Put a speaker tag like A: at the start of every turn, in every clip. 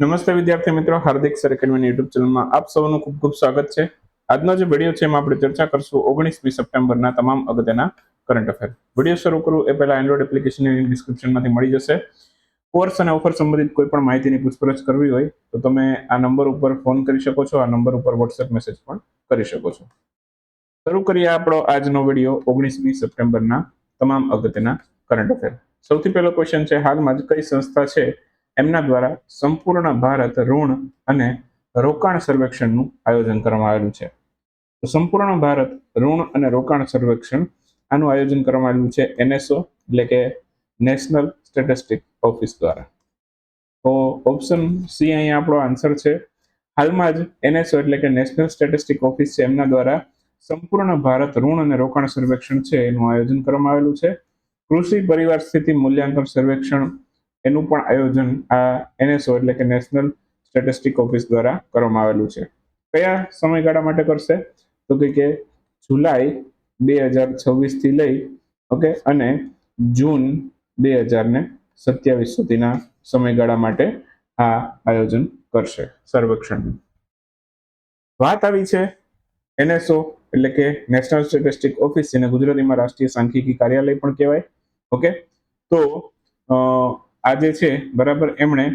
A: નમસ્તે વિદ્યાર્થી મિત્રો, હાર્દિક સર એકેડમી યુટ્યુબ ચેનલમાં આપ સૌનું ખૂબ ખૂબ સ્વાગત છે. આજનો જે વીડિયો છે એમાં આપણે ચર્ચા કરશું ઓગણીસમી સપ્ટેમ્બરના તમામ અગત્યના કરંટ અફેર વીડિયો શરૂ કરું એ પહેલા એન્ડ્રોઈડ એપ્લિકેશનની ડિસ્ક્રિપ્શનમાંથી મળી જશે. કોર્સ અને ઓફર સંબંધિત કોઈ પણ માહિતીની પૂછપરછ કરવી હોય તો તમે આ નંબર ઉપર ફોન કરી શકો છો, આ નંબર ઉપર વોટ્સએપ મેસેજ પણ કરી શકો છો. શરૂ કરીએ આપણો આજનો વીડિયો ઓગણીસમી સપ્ટેમ્બરના તમામ અગત્યના કરંટ અફેર સૌથી પહેલો ક્વેશ્ચન છે, હાલમાં જ કઈ સંસ્થા છે એમના દ્વારા સંપૂર્ણ ભારત ઋણ અને રોકાણ સર્વેક્ષણનું આયોજન કરવામાં આવેલું છે. તો સંપૂર્ણ ભારત ઋણ અને રોકાણ સર્વેક્ષણ આનું આયોજન કરવામાં આવેલું છે એનએસઓ, એટલે કે નેશનલ સ્ટેટિસ્ટિક ઓફિસ દ્વારા. તો ઓપ્શન સી અહીંયા આપણો આન્સર છે. હાલમાં જ એનએસઓ, એટલે કે નેશનલ સ્ટેટિસ્ટિક ઓફિસ છે, એમના દ્વારા સંપૂર્ણ ભારત ઋણ અને રોકાણ સર્વેક્ષણ છે એનું આયોજન કરવામાં આવેલું છે. કૃષિ પરિવાર સ્થિતિ મૂલ્યાંકન સર્વેક્ષણ એનું પણ આયોજન આ એનએસઓ એટલે કે નેશનલ સ્ટેટિસ્ટિક ઓફિસ દ્વારા કરવામાં આવેલું છે. કયા સમયગાળા માટે કરશે? તો કે જુલાઈ બે હજાર છવ્વીસથી લઈ, ઓકે, અને જૂન બે હજાર ને સત્યાવીસ સુધીના સમયગાળા માટે આ આયોજન કરશે સર્વેક્ષણ. વાત આવી છે એનએસઓ એટલે કે નેશનલ સ્ટેટિસ્ટિક ઓફિસ, જેને ગુજરાતીમાં રાષ્ટ્રીય સાંખ્યિકી કાર્યાલય પણ કહેવાય, ઓકે? તો અ, આ જે છે બરાબર એમણે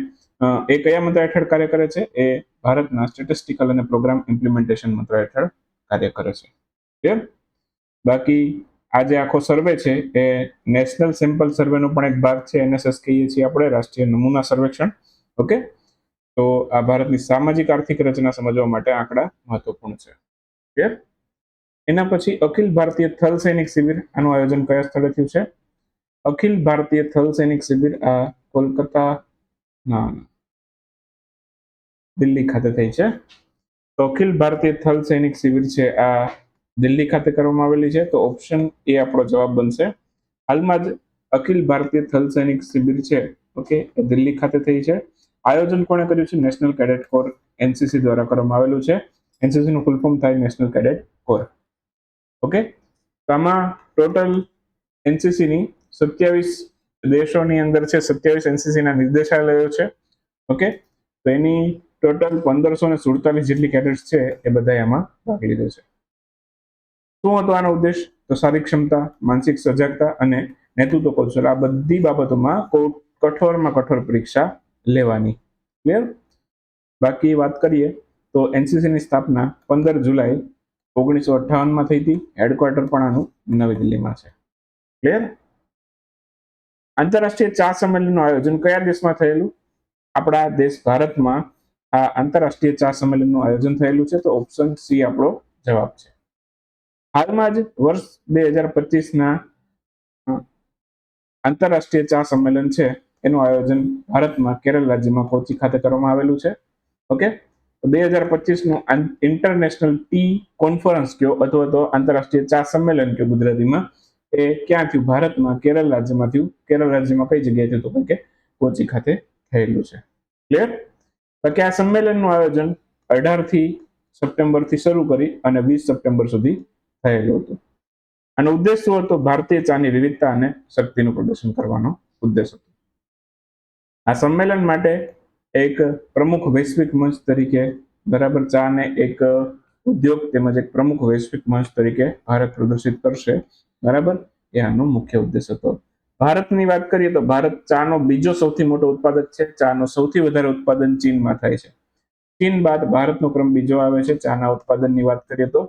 A: એ કયા મંત્રાલય હેઠળ કાર્ય કરે છે? એ ભારતના સ્ટેટિસ્ટિકલ અને પ્રોગ્રામ ઇમ્પ્લિમેન્ટેશન મંત્રાલય હેઠળ કાર્ય કરે છે. ક્લિયર બાકી આ જે આખો સર્વે છે એ નેશનલ સેમ્પલ સર્વેનો પણ એક ભાગ છે એનએસએસ કહીએ છીએ આપણે રાષ્ટ્રીય નમૂના સર્વેક્ષણ. ઓકે તો આ ભારતની સામાજિક આર્થિક રચના સમજવા માટે આંકડા મહત્વપૂર્ણ છે. ક્લિયર એના પછી અખિલ ભારતીય થલ સૈનિક શિબિર આનું આયોજન કયા સ્થળે થયું છે? અખિલ ભારતીય થલ સૈનિક શિબિર આ કોલકાતા, ના. દિલ્હી ખાતે થઈ છે. તો અખિલ ભારતીય થલ સૈનિક શિબિર છે, આ દિલ્હી ખાતે કરવામાં આવેલી છે. તો ઓપ્શન એ આપણો જવાબ બનશે. હાલમાં જ અખિલ ભારતીય થલ સૈનિક શિબિર છે, ઓકે દિલ્હી ખાતે થઈ છે. આયોજન કોણે કર્યું છે? નેશનલ કેડેટ કોર એનસીસી દ્વારા કરવામાં આવેલું છે. એનસીસી નું ફૂલ ફોર્મ થાય નેશનલ કેડેટ કોર ઓકે? તો આમાં ટોટલ એનસીસી ની સત્યાવીસ દેશોની અંદર છે, સત્યાવીસ એનસીસીના નિર્દેશાલયો છે. ઓકે તો એની ટોટલ પંદરસો ને સુડતાલીસ જેટલી કેડેટ્સ છે, એ બધા એમાં ભાગ લીધો છે. શું હતો આનો ઉદ્દેશ? તો શારીરિક ક્ષમતા, માનસિક સજાગતા અને નેતૃત્વ કૌશલ. આ બધી બાબતોમાં કઠોરમાં કઠોર પરીક્ષા લેવાની. ક્લિયર બાકી વાત કરીએ તો એનસીસી ની સ્થાપના પંદર જુલાઈ ઓગણીસો અઠ્ઠાવનમાં થઈ હતી. હેડક્વાર્ટર પણ આનું નવી દિલ્હીમાં છે. ક્લિયર આંતરરાષ્ટ્રીય ચા સંમેલનનું આયોજન કયા દેશમાં થયેલું? આપણા દેશ ભારતમાં આ આંતરરાષ્ટ્રીય ચા સંમેલનનું આયોજન થયેલું છે, તો ઓપ્શન સી આપણો જવાબ છે. હાલમાં જ વર્ષ બે હજાર પચીસના આંતરરાષ્ટ્રીય ચા સંમેલન છે, એનું આયોજન ભારતમાં કેરળ રાજ્યમાં કોચી ખાતે કરવામાં આવેલું છે. ઓકે? બે હજાર પચીસનું ઇન્ટરનેશનલ ટી કોન્ફરન્સ કયો, અથવા તો આંતરરાષ્ટ્રીય ચા સંમેલન કયો ગુજરાતીમાં? એ ક્યાં થયું? ભારતમાં, કેરળ રાજ્યમાં થયું. કેરળ રાજ્યમાં કઈ જગ્યાએ થયું તો કે કોચી ખાતે થયેલું છે. ક્લિયર બાકી આ સંમેલનનું આયોજન અઢારથી સપ્ટેમ્બરથી શરૂ કરી અને વીસ સપ્ટેમ્બર સુધી થયેલું હતું. આનો ઉદ્દેશ શું હતો? ભારતીય ચાની વિવિધતા અને શક્તિનું પ્રદર્શન કરવાનો ઉદ્દેશ હતો. આ સંમેલન માટે એક પ્રમુખ વૈશ્વિક મંચ તરીકે, બરાબર, ચાને એક ઉદ્યોગ તેમજ એક પ્રમુખ વૈશ્વિક મંચ તરીકે ભારત પ્રદર્શિત કરશે. બરાબર? એ આનો મુખ્ય ઉદ્દેશ હતો. ભારતની વાત કરીએ તો ભારત ચાનો બીજો સૌથી મોટો ઉત્પાદક છે. ચાનો સૌથી વધારે ઉત્પાદન ચીનમાં થાય છે. ચીન બાદ ભારતનો ક્રમ બીજો આવે છે. ચાના ઉત્પાદનની વાત કરીએ તો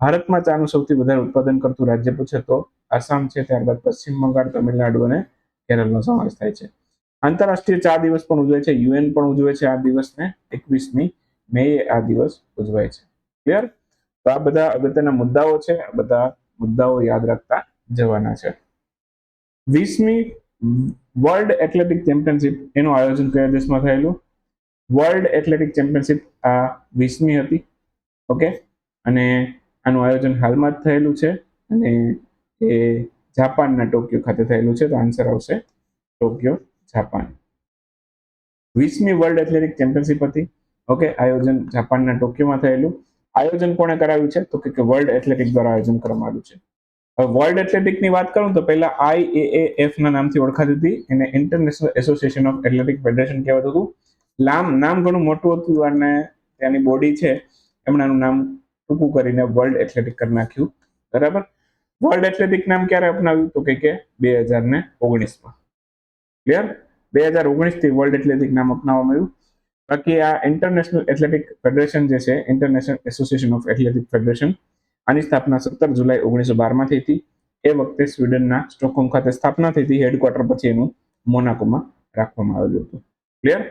A: ભારતમાં ચાનું સૌથી વધારે ઉત્પાદન કરતું રાજ્ય પૂછે તો આસામ છે. ત્યારબાદ પશ્ચિમ બંગાળ, તમિલનાડુ અને કેરળનો સમાવેશ થાય છે. આંતરરાષ્ટ્રીય ચા દિવસ પણ ઉજવે છે. યુએન પણ ઉજવે છે આ દિવસને. એકવીસમી મે આ દિવસ ઉજવાય છે. ક્લિયર તો આ બધા અગત્યના મુદ્દાઓ છે. આ બધા મુદ્દાઓ યાદ રાખતા જવાના છે. વીસમી વર્લ્ડ એથ્લેટિક ચેમ્પિયનશિપ એનું આયોજન કયા દેશમાં થયેલું? વર્લ્ડ એથ્લેટિક ચેમ્પિયનશિપ આ વીસમી હતી, ઓકે? અને આનું આયોજન હાલમાં જ થયેલું છે અને એ જાપાનના ટોક્યો ખાતે થયેલું છે. તો આન્સર આવશે ટોક્યો, જાપાન. વીસમી વર્લ્ડ એથ્લેટિક ચેમ્પિયનશિપ હતી, ઓકે? આયોજન જાપાનના ટોક્યોમાં થયેલું. આયોજન કોણે કરાવ્યું છે? તો કે વર્લ્ડ એથ્લેટિક દ્વારા આયોજન કરવામાં આવ્યું છે. હવે વર્લ્ડ એથ્લેટિકની વાત કરું તો પહેલા આઈએએએફ ના નામથી ઓળખાતી હતી. એને international association of athletic federation કહેવાતું હતું. નામ નામ ઘણું મોટું હતું અને ત્યાંની બોડી છે. એમણે નામ ટૂંકું કરીને વર્લ્ડ એથ્લેટિક કરી નાખ્યું. બરાબર? વર્લ્ડ એથ્લેટિક નામ ક્યારે અપનાવ્યું? તો કે બે હજાર ને ઓગણીસમાં. ક્લિયર? બે હજાર ઓગણીસથી વર્લ્ડ એથ્લેટિક નામ અપનાવવામાં આવ્યું. બાકી આ ઇન્ટરનેશનલ એથ્લેટિક ફેડરેશન જે છે international association of athletic federation આની સ્થાપના સત્તર જુલાઈ ઓગણીસો બારમાં થઈ હતી. એ વખતે સ્વીડનના સ્ટોકહોમ ખાતે સ્થાપના થઈ હતી. હેડક્વાર્ટર પછી એનું મોનાકોમાં રાખવામાં આવેલું હતું. ક્લિયર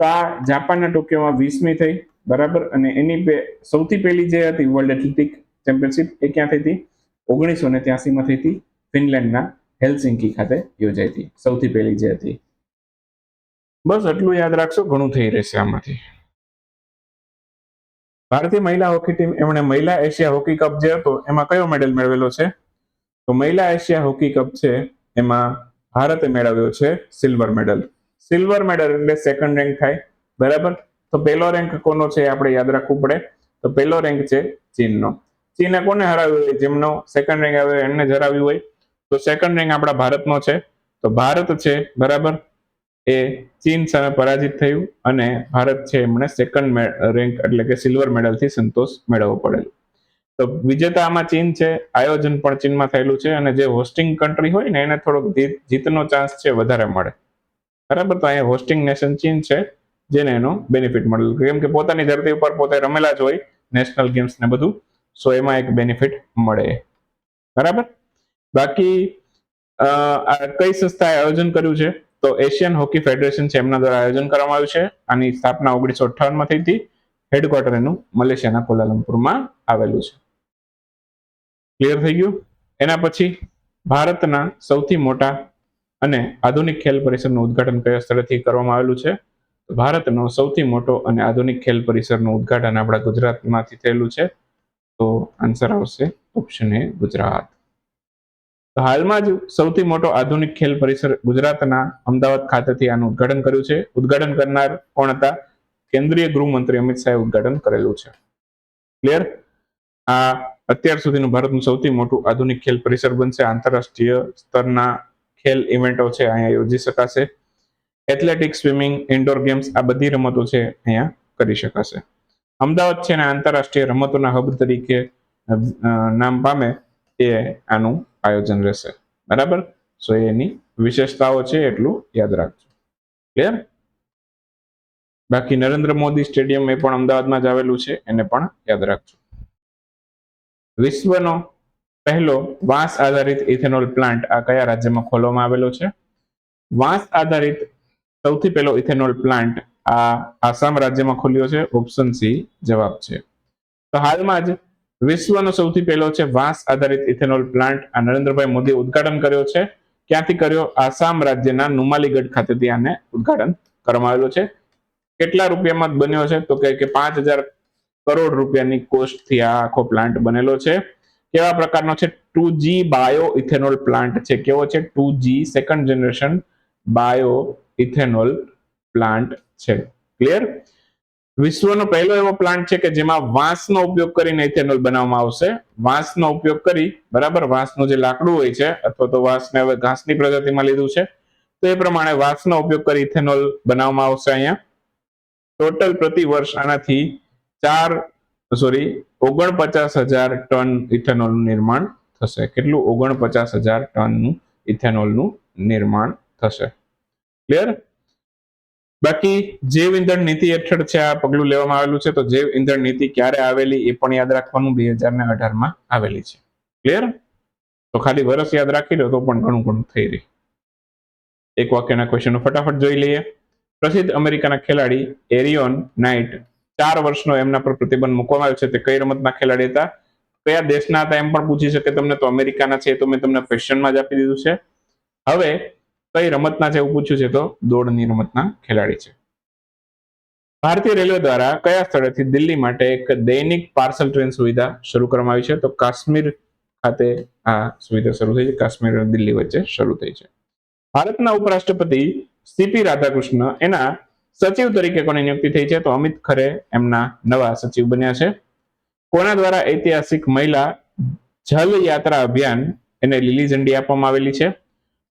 A: તો આ જાપાનના ટોક્યોમાં વીસમી થઈ, બરાબર? અને એની સૌથી પહેલી જે હતી વર્લ્ડ એથ્લેટિક ચેમ્પિયનશિપ એ ક્યાં થઈ હતી? ઓગણીસો ને ત્યાસીમાં થઈ હતી ફિનલેન્ડના હેલ્સિંકી ખાતે યોજાઈ હતી. સૌથી પહેલી જે હતી બસ એટલું યાદ રાખશો, ઘણું થઈ રહેશે આમાંથી. ભારતીય મહિલા હોકી ટીમ, એમણે મહિલા એશિયા હોકી કપ જે હતો, એમાં કયો મેડલ મેળવેલો છે? તો મહિલા એશિયા હોકી કપ છે, એમાં ભારતે મેળવ્યો છે સિલ્વર મેડલ. સિલ્વર મેડલ એટલે સેકન્ડ રેન્ક થાય, બરાબર? તો પહેલો રેન્ક કોનો છે આપણે યાદ રાખવું પડે. તો પહેલો રેન્ક છે ચીનનો. ચીને કોને હરાવ્યું હોય? જેમનો સેકન્ડ રેન્ક આવ્યો એમને જ હરાવ્યું હોય. તો સેકન્ડ રેન્ક આપણા ભારતનો છે. તો ભારત છે, બરાબર? એ ચીન સામે પરાજિત થયું અને ભારત છે એમણે સેકન્ડ રેન્ક એટલે કે સિલ્વર મેડલથી સંતોષ મેળવવો પડેલો. તો વિજેતા આમાં ચીન છે, આયોજન પણ ચીનમાં થયેલું છે અને જે હોસ્ટિંગ કન્ટ્રી હોય ને એને થોડોક જીત- જીતનો ચાન્સ છે વધારે મળે. બરાબર? તો અહીંયા હોસ્ટિંગ નેશન ચીન છે, જેને એનો બેનિફિટ મળેલું. કેમ કે પોતાની ધરતી ઉપર પોતે રમેલા જ હોય નેશનલ ગેમ્સ ને બધું સો એમાં એક બેનિફિટ મળે. બરાબર? બાકી આ કઈ સંસ્થાએ આયોજન કર્યું છે? તો એશિયન હોકી ફેડરેશન છે, એમના દ્વારા આયોજન કરવામાં આવ્યું છે. આની સ્થાપના ઓગણીસો અઠ્ઠાવનમાં થઈ હતી. હેડક્વાર્ટર એનું મલેશિયાના કોલાલમપુરમાં આવેલું છે. ક્લિયર થઈ ગયું? એના પછી ભારતના સૌથી મોટા અને આધુનિક ખેલ પરિસરનું ઉદ્ઘાટન કયા સ્થળેથી કરવામાં આવેલું છે? ભારતનો સૌથી મોટો અને આધુનિક ખેલ પરિસરનું ઉદ્ઘાટન આપણા ગુજરાતમાંથી થયેલું છે. તો આન્સર આવશે ઓપ્શન એ ગુજરાત. હાલમાં જ સૌથી મોટો આધુનિક ખેલ પરિસર ગુજરાતના અમદાવાદ ખાતેથી આનું ઉદ્ઘાટન કર્યું છે. ઉદઘાટન કરનાર કોણ હતા? કેન્દ્રીય ગૃહમંત્રી અમિત શાહે ઉદ્ઘાટન કરેલું છે. ક્લિયર આ અત્યાર સુધીનું ભારતનું સૌથી મોટું આધુનિક ખેલ પરિસર બનશે. આંતરરાષ્ટ્રીય સ્તરના ખેલ ઇવેન્ટો છે, અહીંયા યોજી શકાશે. એથ્લેટિક સ્વિમિંગ ઇન્ડોર ગેમ્સ આ બધી રમતો છે, અહીંયા કરી શકાશે. અમદાવાદ છે ને આંતરરાષ્ટ્રીય રમતોના હબ તરીકે નામ પામે એ આનું આયોજન રહેશે. બરાબર? સો એની વિશેષતાઓ છે એટલું યાદ રાખજો. ક્લિયર બાકી નરેન્દ્ર મોદી સ્ટેડિયમ એ પણ અમદાવાદમાં જ આવેલું છે, એને પણ યાદ રાખજો. વિશ્વનો પહેલો વાંસ આધારિત ઇથેનોલ પ્લાન્ટ આ કયા રાજ્યમાં ખોલવામાં આવેલો છે? વાંસ આધારિત સૌથી પહેલો ઇથેનોલ પ્લાન્ટ આ આસામ રાજ્યમાં ખોલ્યો છે. ઓપ્શન સી જવાબ છે. તો હાલમાં જ વિશ્વનો સૌથી પહેલો છે વાંસ આધારિત ઇથેનોલ પ્લાન્ટ. આ નરેન્દ્રભાઈ મોદીએ ઉદ્ઘાટન કર્યો છે. ક્યાંથી કર્યો? આસામ રાજ્યના નુમાલીગઢ ખાતેથી આને ઉદ્ઘાટન કરવામાં આવેલું છે. કેટલા રૂપિયામાં બન્યો છે? તો કે પાંચ હજાર કરોડ રૂપિયાની કોસ્ટથી આ આખો પ્લાન્ટ બનેલો છે. કેવા પ્રકારનો છે? Two G bio ethanol plant છે. કેવો છે? Two G second generation bio ethanol plant છે. ક્લિયર? વિશ્વનો પહેલો એવો પ્લાન્ટ છે કે જેમાં વાંસનો ઉપયોગ કરીને ઇથેનોલ બનાવવામાં આવશે. વાંસનો ઉપયોગ કરી, બરાબર, વાંસનું જે લાકડું હોય છે, અથવા તો વાંસને હવે ઘાસની પ્રજાતિમાં લીધું છે, તો એ પ્રમાણે વાંસનો ઉપયોગ કરી ઇથેનોલ બનાવવામાં આવશે અહીંયા. ટોટલ પ્રતિ વર્ષ આનાથી ચાર સોરી ઓગણપચાસ હજાર ટન ઇથેનોલનું નિર્માણ થશે. કેટલું? ઓગણપચાસ હજાર ટનનું ઇથેનોલનું નિર્માણ થશે. ક્લિયર બાકી જૈવ ઇંધણ નીતિ હેઠળ છે આ પગલું લેવામાં આવેલું છે, તો જૈવ ઇંધણ નીતિ ક્યારે આવેલી એ પણ યાદ રાખવાનું બે હજાર ને અઢારમાં આવેલી છે. ક્લિયર તો ખાલી વર્ષ યાદ રાખી લો તો પણ ઘણું ઘણું થઈ રહ્યું એક વાક્યના ક્વેશ્ચનો ફટાફટ જોઈ લઈએ. પ્રસિદ્ધ અમેરિકાના ખેલાડી એરિયોન નાઇટ ચાર વર્ષનો એમના પર પ્રતિબંધ મૂકવામાં આવ્યો છે. તે કઈ રમતના ખેલાડી હતા? કયા દેશના હતા? એમ પણ પૂછી શકે તમને. તો અમેરિકાના છે તો મેં તમને ક્વેશ્ચનમાં જ આપી દીધું છે. હવે કઈ રમતના છે એવું પૂછ્યું છે તો? દોડની રમતના ખેલાડી છે. ભારતીય રેલવે દ્વારા કયા સ્થળેથી દિલ્હી માટે એક દૈનિક પાર્સલ ટ્રેન સુવિધા શરૂ કરવામાં આવી છે? તો કાશ્મીર ખાતે આ સુવિધા શરૂ થઈ છે. કાશ્મીર અને દિલ્હી વચ્ચે શરૂ થઈ છે. ભારતના ઉપરાષ્ટ્રપતિ સીપી રાધાકૃષ્ણ એના સચિવ તરીકે કોની નિયુક્તિ થઈ છે. તો અમિત ખરે એમના નવા સચિવ બન્યા છે. કોના દ્વારા ઐતિહાસિક મહિલા જલ યાત્રા અભિયાન એને લીલી ઝંડી આપવામાં આવેલી છે?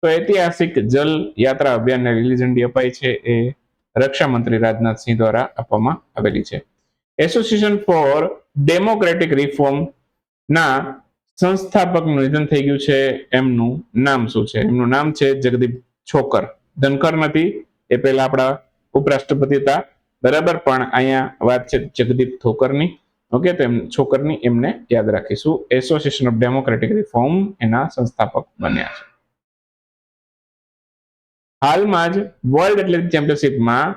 A: તો ઐતિહાસિક જલ યાત્રા અભિયાનને લીલી ઝંડી અપાઈ છે એ રક્ષા મંત્રી રાજનાથસિંહ દ્વારા આપવામાં આવેલી છે. એસોસિએશન ફોર ડેમોક્રેટિક રિફોર્મ ના સંસ્થાપકનું નિધન થઈ ગયું છે. એમનું નામ શું છે? એમનું નામ છે જગદીપ છોકર. ધનકર નથી, એ પહેલા આપણા ઉપરાષ્ટ્રપતિ હતા. બરાબર, પણ અહીંયા વાત છે જગદીપ થોકરની. ઓકે, તો એમ છોકરની એમને યાદ રાખીશું. એસોસિએશન ઓફ ડેમોક્રેટિક રિફોર્મ એના સંસ્થાપક બન્યા છે. હાલમાં જ વર્લ્ડ એથ્લેટિક ચેમ્પિયનશિપમાં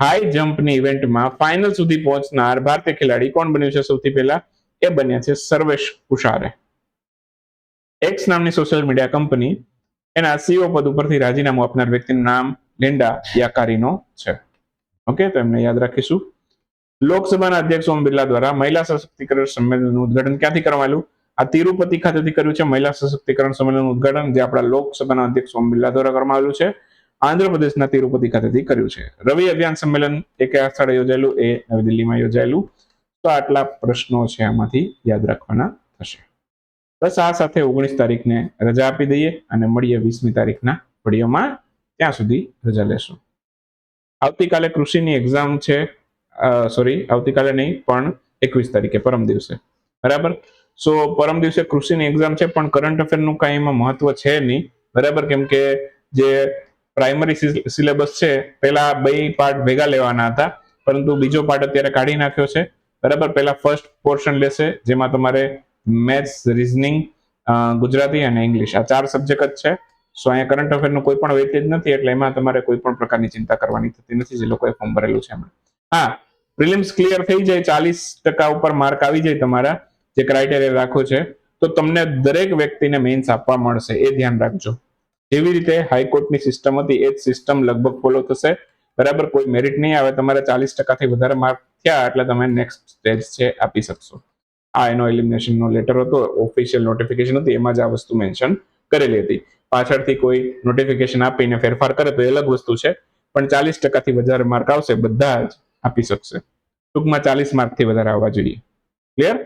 A: હાઈ જમ્પની ઇવેન્ટમાં ફાઇનલ સુધી પહોંચનાર ભારતીય ખેલાડી કોણ બન્યું છે સૌથી પહેલા? એ બન્યા છે સર્વેશ કુશારે. એક્સ નામની સોશિયલ મીડિયા કંપની એના સીઓ પદ ઉપરથી રાજીનામું આપનાર વ્યક્તિનું નામ લિન્ડા યાકારીનો છે. ઓકે તો એમને યાદ રાખીશું. લોકસભાના અધ્યક્ષ ઓમ બિરલા દ્વારા મહિલા સશક્તિકરણ સંમેલનનું ઉદઘાટન ક્યાંથી કરવાયું આ તિરુપતિ ખાતેથી કર્યું છે મહિલા સશક્તિકરણ સંમેલનનું ઉદઘાટન, જે આપણા લોકસભાના અધ્યક્ષ ઓમ બિરલા દ્વારા કરવામાં આવ્યું છે. આંધ્રપ્રદેશના તિરુપતિ ખાતેથી કર્યું છે. રવિ અભિયાન સંમેલન એ કયા સ્થળે યોજાયેલું, એ નવી દિલ્હીમાં યોજાયેલું. તો આટલા પ્રશ્નો છે આમાંથી યાદ રાખવાના થશે. બસ આ સાથે ઓગણીસ તારીખને રજા આપી દઈએ અને મળીએ વીસમી તારીખના વિડીયોમાં. ત્યાં સુધી રજા લેશું. આવતીકાલે કૃષિની એક્ઝામ છે. સોરી આવતીકાલે નહીં, પણ એકવીસ તારીખે, પરમ દિવસે. બરાબર? સો પરમ દિવસે કૃષિની એક્ઝામ છે, પણ કરંટ અફેરનું કાંઈ એમાં મહત્વ છે નહીં. બરાબર? કેમ કે જે પ્રાઇમરી સિલેબસ છે પેલા બે પાર્ટ ભેગા લેવાના હતા, પરંતુ બીજો પાર્ટ અત્યારે કાઢી નાખ્યો છે. બરાબર, પહેલા ફર્સ્ટ પોર્શન લેશે, જેમાં તમારે મેથ્સ રિઝનિંગ ગુજરાતી અને ઇંગ્લિશ આ ચાર સબ્જેક્ટ જ છે. સો અહીંયા કરંટ અફેરનું કોઈ પણ વેટેજ નથી, એટલે એમાં તમારે કોઈ પણ પ્રકારની ચિંતા કરવાની થતી નથી, જે લોકોએ ફોર્મ ભરેલું છે એમણે હા પ્રિલિમ્સ ક્લિયર થઈ જાય, ચાલીસ ટકા ઉપર માર્ક આવી જાય તમારા, જે ક્રાઇટેરિયા રાખો છે, તો તમને દરેક વ્યક્તિને મેન્સ આપવા મળશે, એ ધ્યાન રાખજો. જેવી રીતે હાઈકોર્ટની સિસ્ટમ હતી, એ જ સિસ્ટમ લગભગ ફોલો થશે. બરાબર, કોઈ મેરિટ નહીં આવે, તમારે ચાલીસ ટકાથી વધારે માર્ક થયા એટલે તમે નેક્સ્ટ સ્ટેજ છે આપી શકશો. આ એનો એલિમિનેશનનો લેટર હતો ઓફિશિયલ નોટિફિકેશન હતી, એમાં જ આ વસ્તુ મેન્શન કરેલી હતી. પાછળથી કોઈ નોટિફિકેશન આપીને ફેરફાર કરે તો એ અલગ વસ્તુ છે, પણ ચાલીસ ટકાથી વધારે માર્ક આવશે, બધા જ આપી શકશે. ટૂંકમાં ચાલીસ માર્કથી વધારે આવવા જોઈએ. ક્લિયર